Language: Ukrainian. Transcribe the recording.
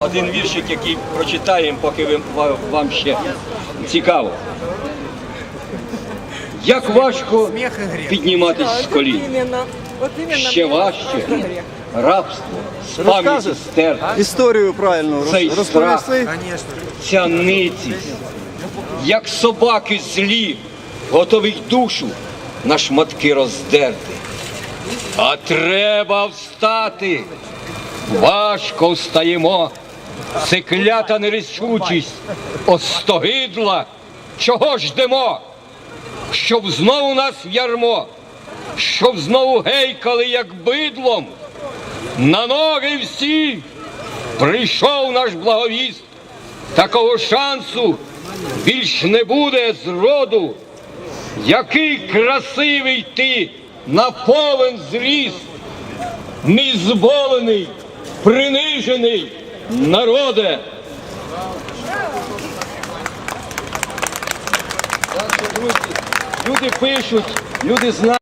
Один віршик, який прочитаємо, поки вам ще цікаво. Як важко підніматись з колін. Ще важче рабство, з пам'яті стерти, Історію правильно Цей розповісти. ця ницість, як собаки злі, готові душу на шматки роздерти. А треба встати. Важко встаємо. Це клята нерішучість, остогидла. Чого ждемо? Щоб знову нас в ярмо, щоб знову гейкали, як бидлом. На ноги всі прийшов наш благовіст. Такого шансу більш не буде зроду. Який красивий ти на повен зріст, незболений, принижений народе. Люди пишуть, люди знають.